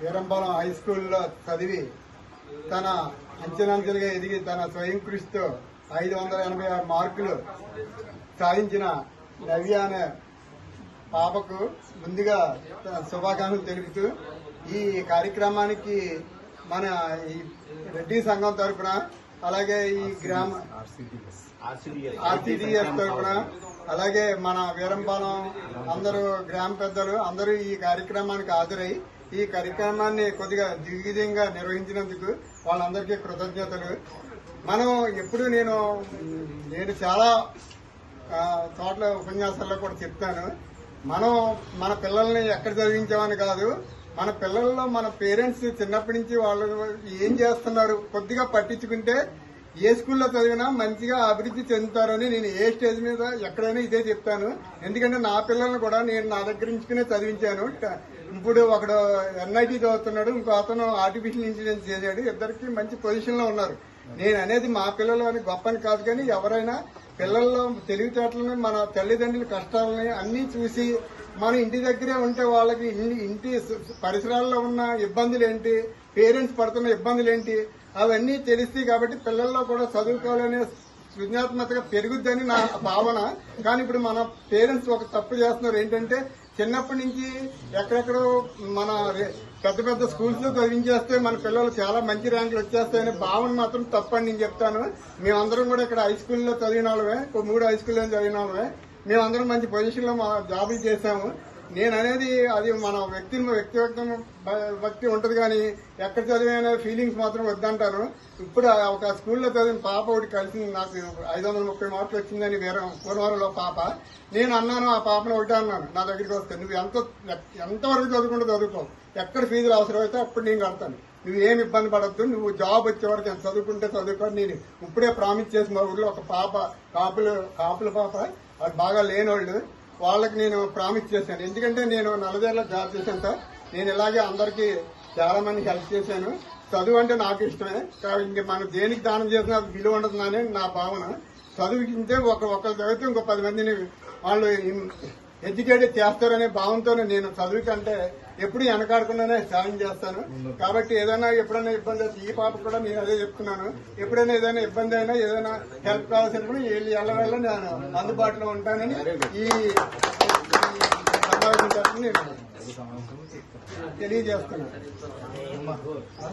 Veerampalem high స్కూల్లో చదివి తన అంచెలంచెలుగా ఎదిగి తన స్వయం కృషితో ఐదు వందల ఎనభై ఆరు మార్కులు సాధించిన నవ్య అనే పాపకు ముందుగా తన శుభాకాంక్షలు తెలుపుతూ ఈ కార్యక్రమానికి మన ఈ రెడ్డి సంఘం తరఫున అలాగే ఈ గ్రామ ఆర్టీడీఎస్ తరఫున అలాగే మన వీరంపాలెం అందరూ గ్రామ పెద్దలు అందరూ ఈ కార్యక్రమానికి హాజరై ఈ కార్యక్రమాన్ని కొద్దిగా దిగ్విజయంగా నిర్వహించినందుకు వాళ్ళందరికీ కృతజ్ఞతలు. మనం ఎప్పుడు నేను నేను చాలా చోట్ల ఉపన్యాసాల్లో కూడా చెప్తాను. మనం మన పిల్లల్ని ఎక్కడ చదివించామని కాదు. మన పిల్లల్లో మన పేరెంట్స్ చిన్నప్పటి నుంచి వాళ్ళు ఏం చేస్తున్నారు? కొద్దిగా పట్టించుకుంటే ఏ స్కూల్లో చదివినా మంచిగా అభివృద్ధి చెందుతారని నేను ఏ స్టేజ్ మీద ఎక్కడైనా ఇదే చెప్తాను. ఎందుకంటే నా పిల్లల్ని కూడా నేను నా దగ్గర నుంచుకునే చదివించాను. ఇప్పుడు ఒకడు ఎన్ఐటి చదువుతున్నాడు ఇంకో అతను ఆర్టిఫిషియల్ ఇంటెలిజెన్స్ చేశాడు. ఇద్దరికి మంచి పొజిషన్లో ఉన్నారు. నేను అనేది మా పిల్లలు అని గొప్పని కాదు కానీ ఎవరైనా పిల్లల్లో తెలివితేటలని మన తల్లిదండ్రుల కష్టాలని అన్ని చూసి మన ఇంటి దగ్గరే ఉంటే వాళ్ళకి ఇన్ని- ఇంటి పరిసరాల్లో ఉన్న ఇబ్బందులు ఏంటి పేరెంట్స్ పడుతున్న ఇబ్బందులు ఏంటి అవన్నీ తెలుస్తాయి కాబట్టి పిల్లల్లో కూడా చదువుకోవాలనే సృజనాత్మకత పెరుగుద్దని నా భావన. కానీ ఇప్పుడు మన పేరెంట్స్ ఒక తప్పు చేస్తున్నారు. ఏంటంటే చిన్నప్పటి నుంచి ఎక్కడెక్కడో మన పెద్ద పెద్ద స్కూల్స్లో చదివించేస్తే మన పిల్లలు చాలా మంచి ర్యాంకులు వచ్చేస్తాయనే భావన మాత్రం తప్పని నేను చెప్తాను. మేమందరం కూడా ఇక్కడ హై స్కూల్లో చదివిన వాళ్ళమే మూడు హై స్కూల్లో చదివిన వాళ్ళమే. మేమందరం మంచి పొజిషన్లో మా జాబులు చేశాము. నేను అనేది అది మన వ్యక్తి వ్యక్తిగతం భక్తి ఉంటది కానీ ఎక్కడ చదివిన ఫీలింగ్స్ మాత్రం వద్దంటారు. ఇప్పుడు ఆ ఒక స్కూల్లో చదివిన పాప ఒకటి కలిసి నాకు ఐదు వందల ముప్పై మార్కులు వచ్చిందని వేరే పూర్వరంలో పాప. నేను అన్నాను ఆ పాపను ఒకటే అన్నాను నా దగ్గరికి వస్తే నువ్వు ఎంత ఎంతవరకు చదువుకుంటూ చదువుకో. ఎక్కడ ఫీజులు అవసరమైతే అప్పుడు నేను కడతాను. నువ్వు ఏం ఇబ్బంది పడద్దు నువ్వు జాబ్ వచ్చే వరకు ఎంత చదువుకుంటే చదువుకో నేను ఇప్పుడే ప్రామిస్ చేసి మా ఊర్లో ఒక పాప కాపులు కాపుల పాప అది బాగా లేనోళ్ళు వాళ్ళకి నేను ప్రామిస్ చేశాను. ఎందుకంటే నేను నలదేళ్ళ జాబ్ చేశాను సార్. నేను ఇలాగే అందరికీ చాలా మందికి హెల్ప్ చేశాను. చదువు అంటే నాకు ఇష్టమే. కాబట్టి ఇంక మనం దేనికి దానం చేసినా అది విలువ ఉండదు నా భావన. చదువుకుంటే ఒక ఒకరు చదివితే ఇంకో పది మందిని వాళ్ళు ఎడ్యుకేటెడ్ చేస్తారనే భావంతోనే నేను చదువు కంటే ఎప్పుడు వెనకాడకుండానే సాయం చేస్తాను. కాబట్టి ఏదైనా ఎప్పుడైనా ఇబ్బంది అయితే ఈ పాప కూడా నేను అదే చెప్తున్నాను. ఎప్పుడైనా ఏదైనా ఇబ్బంది అయినా ఏదైనా హెల్ప్ కావాల్సినప్పుడు వీళ్ళు ఎల్లవెల్ల నేను అందుబాటులో ఉంటానని ఈ తరఫున నేను తెలియజేస్తున్నాను.